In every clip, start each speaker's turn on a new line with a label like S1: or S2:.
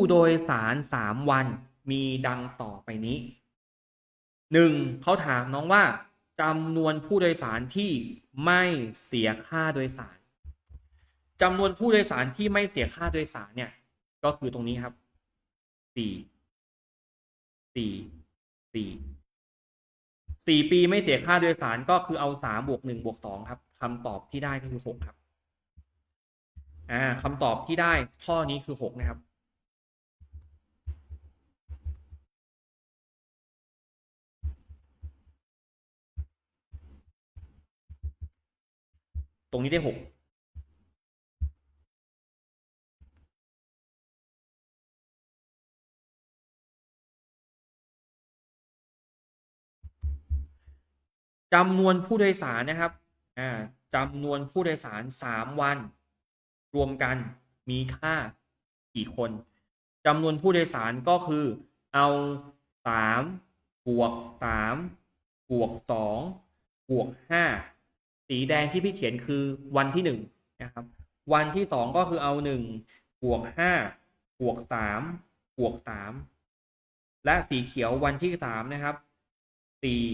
S1: ผู้โดยสารสามวันมีดังต่อไปนี้หนึ่งเขาถามน้องว่าจำนวนผู้โดยสารที่ไม่เสียค่าโดยสารจำนวนผู้โดยสารที่ไม่เสียค่าโดยสารเนี่ย ก็คือตรงนี้ครับสี่สี่สี่สี่ปีไม่เสียค่าโดยสารก็คือเอาสามบวกหนึ่งบวกสองครับคำตอบที่ได้ก็คือหกครับ อ่าคำตอบที่ได้ข้อนี้คือหกนะครับ ตรงนี้ได้หกจำนวนผู้โดยสารนะครับจำนวนผู้โดยสารสามวัน รวมกันมีค่ากี่คนจำนวนผู้โดยสารก็คือ เอาสามบวกสามบวกสองบวกห้า สีแดงที่พี่เขียนคือวันที่หนึ่งนะครับ วันที่สองก็คือเอาหนึ่งบวกห้าบวกสามบวกสามและสีเขียววันที่สามนะครับสี่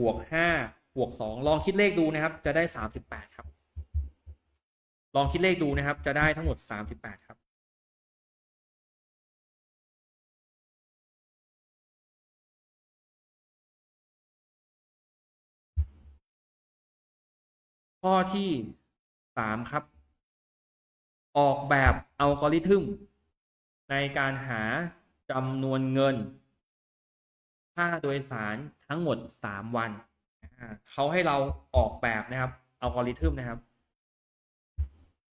S1: บวกห้าบวกสองลองคิดเลขดูนะครับ จะได้สามสิบแปดครับ ลองคิดเลขดูนะครับ จะได้ทั้งหมดสามสิบแปดครับ ข้อที่สามครับ ออกแบบอัลกอริทึมในการหาจำนวนเงิน ค่าโดยสารทั้งหมดสามวัน เขาให้เราออกแบบนะครับอัลกอริทึมนะครับ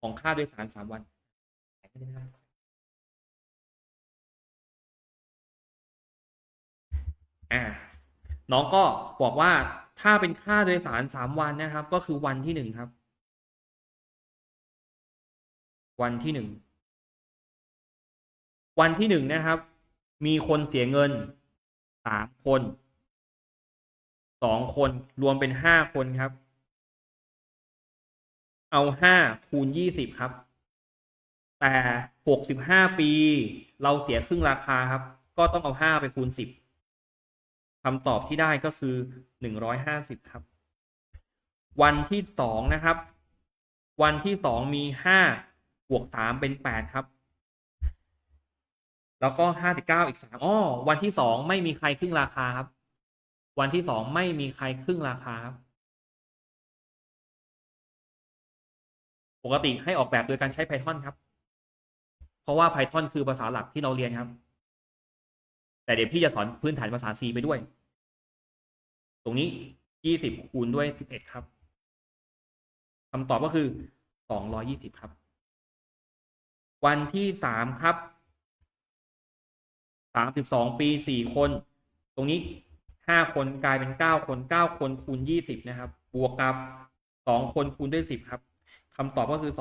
S1: ของค่าโดยสารสามวันอ่าน้องก็บอกว่า ถ้าเป็นค่าโดยสารสามวันนะครับ ก็คือวันที่หนึ่งครับ วันที่หนึ่งวันที่หนึ่งนะครับ มีคนเสียเงินสามคนสองคนรวมเป็นห้าคนครับ เอาห้าคูณยี่สิบครับ แต่หกสิบห้าปี เราเสียครึ่งราคาครับ ก็ต้องเอาห้าไปคูณสิบ คำตอบที่ได้ก็คือหนึ่งร้อยห้าสิบครับ วันที่สองนะครับ วันที่สองมีห้าบวกสามเป็นแปดครับ แล้วก็ห้าสิบเก้าอีกสามอ้อ วันที่สองไม่มีใครครึ่งราคาครับ วันที่สองไม่มีใครครึ่งราคาครับ ปกติให้ออกแบบโดยการใช้ Python ครับ เพราะว่า Python คือภาษาหลักที่เราเรียนครับ แต่เดี๋ยวพี่จะสอนพื้นฐานภาษา C ไปด้วย ตรงนี้20คูณด้วย11ครับคำตอบก็คือ220ครับ วันที่3ครับ32ปี4คน ตรงนี้5คนกลายเป็น9คน9คนคูณ20นะครับ บวกกับ2คนคูณด้วย10ครับคำตอบก็คือ200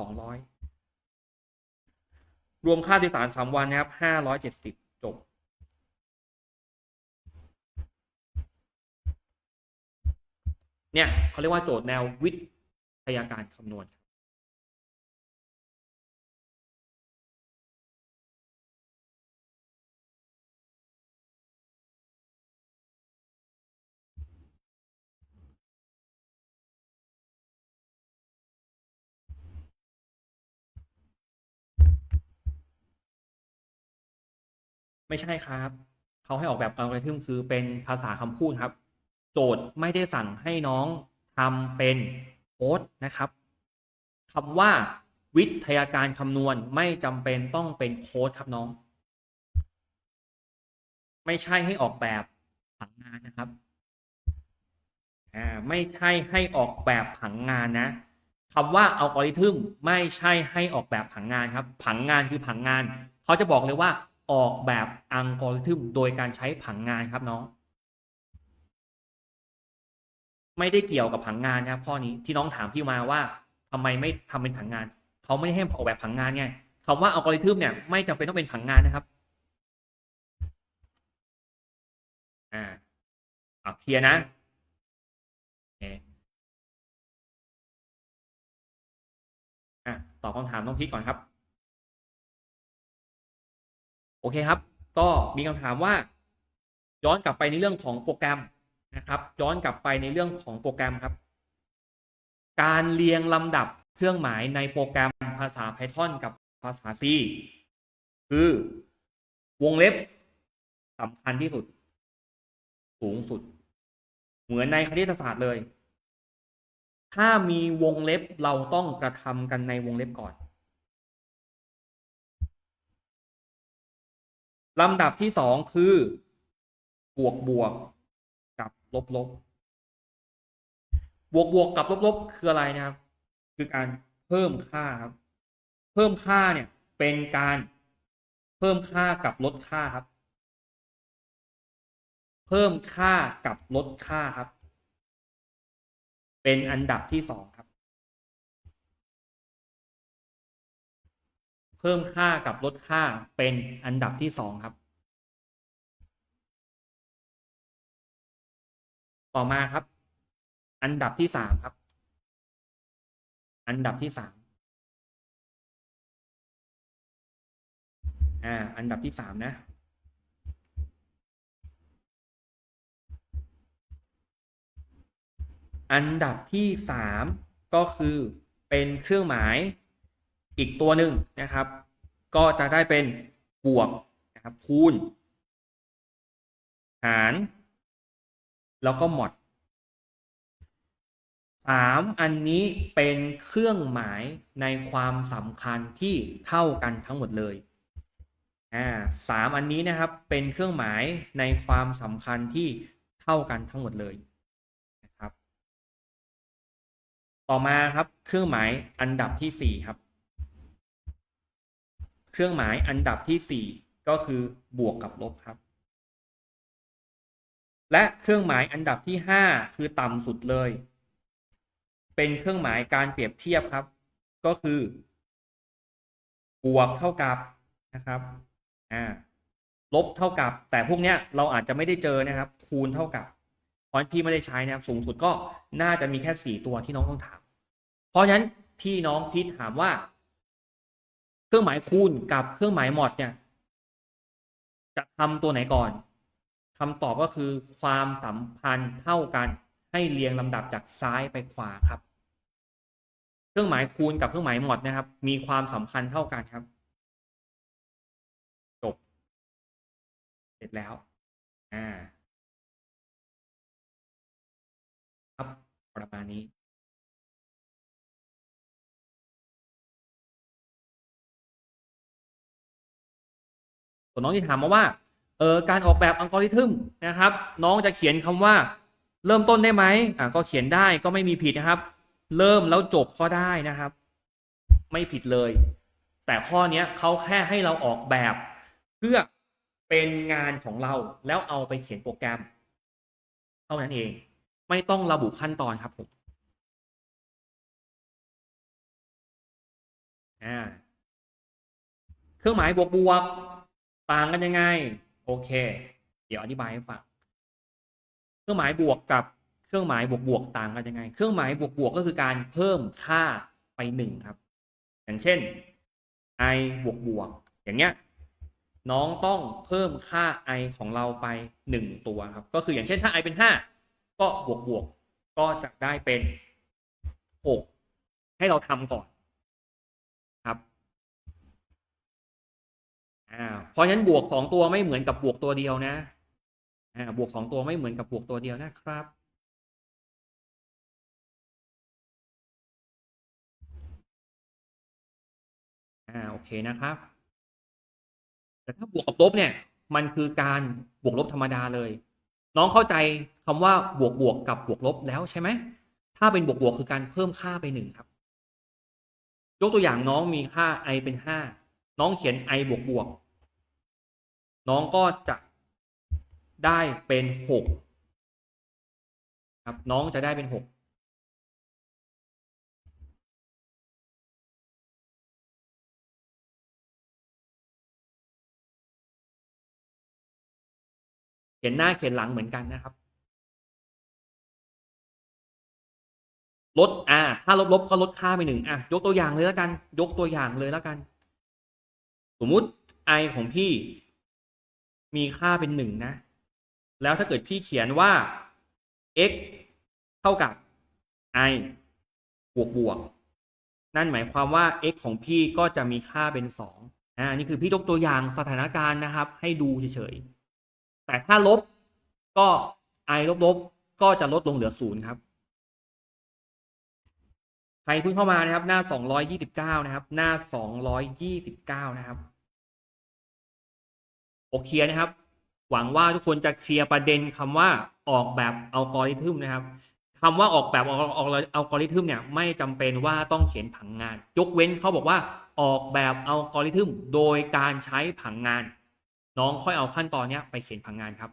S1: รวมค่าโดยสาร3วันนะครับ570จบ เนี่ยเขาเรียกว่าโจทย์แนววิทยาการคำนวณไม่ใช่ครับ เขาให้ออกแบบอัลกอริทึมคือเป็นภาษาคำพูดครับ โจทย์ไม่ได้สั่งให้น้องทำเป็นโค้ดนะครับคำว่าวิทยาการคำนวณไม่จำเป็นต้องเป็นโค้ดครับน้อง ไม่ใช่ให้ออกแบบผังงานนะครับอ่าไม่ใช่ให้ออกแบบผังงานนะคำว่าอัลกอริทึมไม่ใช่ให้ออกแบบผังงานครับ ผังงานคือผังงาน เขาจะบอกเลยว่าออกแบบอัลกอริทึมโดยการใช้ผังงานครับน้อง ไม่ได้เกี่ยวกับผังงานนะครับข้อนี้ที่น้องถามพี่มาว่าทำไมไม่ทำเป็นผังงาน เขาไม่ให้ออกแบบผังงานไงคำว่าอัลกอริทึมเนี่ยไม่จำเป็นต้องเป็นผังงานนะครับอ่าเอาเคลียร์นะอะตอบคำถามน้องพีก่อนครับ โอเคครับ ก็มีคำถามว่า ย้อนกลับไปในเรื่องของโปรแกรม นะครับ ย้อนกลับไปในเรื่องของโปรแกรมครับ การเรียงลำดับเครื่องหมายในโปรแกรมภาษา Python กับภาษา C คือวงเล็บสำคัญที่สุด สูงสุด เหมือนในคณิตศาสตร์เลย ถ้ามีวงเล็บเราต้องกระทำกันในวงเล็บก่อนลำดับที่สองคือบวกบวก กับลบลบบวกบวกกับลบลบคืออะไรนะครับ คือการเพิ่มค่าครับ เพิ่มค่าเนี่ยเป็นการเพิ่มค่ากับลดค่าครับ เพิ่มค่ากับลดค่าครับ เป็นอันดับที่สองครับ เพิ่มค่ากับลดค่าเป็นอันดับที่สองครับ ต่อมาครับ อันดับที่สามครับ อันดับที่สามอ่า อันดับที่สามนะ อันดับที่สามก็คือเป็นเครื่องหมายอีกตัวหนึ่งนะครับ ก็จะได้เป็นบวกนะครับคูณ หาร แล้วก็หมดสามอันนี้เป็นเครื่องหมายในความสำคัญที่เท่ากันทั้งหมดเลยอ่าสามอันนี้นะครับเป็นเครื่องหมายในความสำคัญที่เท่ากันทั้งหมดเลยนะครับ ต่อมาครับเครื่องหมายอันดับที่สี่ครับ เครื่องหมายอันดับที่สี่ก็คือบวกกับลบครับ และเครื่องหมายอันดับที่ห้าคือต่ำสุดเลย เป็นเครื่องหมายการเปรียบเทียบครับ ก็คือบวกเท่ากับนะครับอ่าลบเท่ากับ แต่พวกเนี้ยเราอาจจะไม่ได้เจอนะครับ คูณเท่ากับเพราะพี่ไม่ได้ใช้นะครับ สูงสุดก็น่าจะมีแค่สี่ตัวที่น้องต้องถาม เพราะฉะนั้นที่น้องพีทถามว่า เครื่องหมายคูณกับเครื่องหมายมอดเนี่ย จะทำตัวไหนก่อน คำตอบก็คือความสัมพันธ์เท่ากันให้เรียงลำดับจากซ้ายไปขวาครับ เครื่องหมายคูณกับเครื่องหมายหมอดนะครับ มีความสำคัญเท่ากันครับ จบ เสร็จแล้ว อ่า ครับประมาณนี้ส่วนน้องที่ถามมาว่า เออการออกแบบอัลกอริทึมนะครับ น้องจะเขียนคำว่า เริ่มต้นได้ไหมอ่าก็เขียนได้ก็ไม่มีผิดนะครับ เริ่มแล้วจบก็ได้นะครับ ไม่ผิดเลย แต่ข้อเนี้ยเขาแค่ให้เราออกแบบ เพื่อเป็นงานของเราแล้วเอาไปเขียนโปรแกรม เท่านั้นเอง ไม่ต้องระบุขั้นตอนครับผมอ่าเครื่องหมายบวกบวกต่างกันยังไง โอเค เดี๋ยวอธิบายให้ฟัง เครื่องหมายบวกกับเครื่องหมายบวกบวกต่างกันยังไง เครื่องหมายบวกบวกก็คือการเพิ่มค่าไปหนึ่งครับ อย่างเช่น i บวกบวก อย่างเงี้ย น้องต้องเพิ่มค่า i ของเราไปหนึ่งตัวครับ ก็คืออย่างเช่นถ้า i เป็นห้าก็บวกบวกก็จะได้เป็นหกให้เราทำก่อน ครับ อ่าเพราะฉะนั้นบวกสองตัวไม่เหมือนกับบวกตัวเดียวนะอ่าบวกสองตัวไม่เหมือนกับบวกตัวเดียวนะครับ อ่าโอเคนะครับ แต่ถ้าบวกกับลบเนี่ย มันคือการบวกลบธรรมดาเลย น้องเข้าใจคำว่าบวกบวกกับบวกลบแล้วใช่ไหมถ้าเป็นบวกบวกคือการเพิ่มค่าไปหนึ่งครับ ยกตัวอย่างน้องมีค่า i เป็นห้าน้องเขียน i บวกบวก น้องก็จะได้เป็นหกครับน้องจะได้เป็นหกเขียนหน้าเขียนหลังเหมือนกันนะครับ ลดอ่าถ้าลบลบก็ลดค่าไปหนึ่งอะ ยกตัวอย่างเลยแล้วกัน ยกตัวอย่างเลยแล้วกัน สมมุติ i ของพี่ มีค่าเป็นหนึ่งนะ แล้วถ้าเกิดพี่เขียนว่า x เท่ากับ i บวกบวก นั่นหมายความว่า x ของพี่ก็จะมีค่าเป็นสองอ่านี่คือพี่ยกตัวอย่างสถานการณ์นะครับ ให้ดูเฉยๆ แต่ถ้าลบก็ i ลบลบก็จะลดลงเหลือศูนย์ครับใครเพิ่งเข้ามานะครับ หน้า 229 นะครับ หน้า 229 นะครับ โอเคนะครับ หวังว่าทุกคนจะเคลียร์ประเด็นคำว่าออกแบบอัลกอริทึมนะครับคำว่าออกแบบอัลกอริทึมเนี่ยไม่จำเป็นว่าต้องเขียนผังงาน ยกเว้นเขาบอกว่าออกแบบอัลกอริทึมโดยการใช้ผังงาน น้องค่อยเอาขั้นตอนนี้ไปเขียนผังงานครับ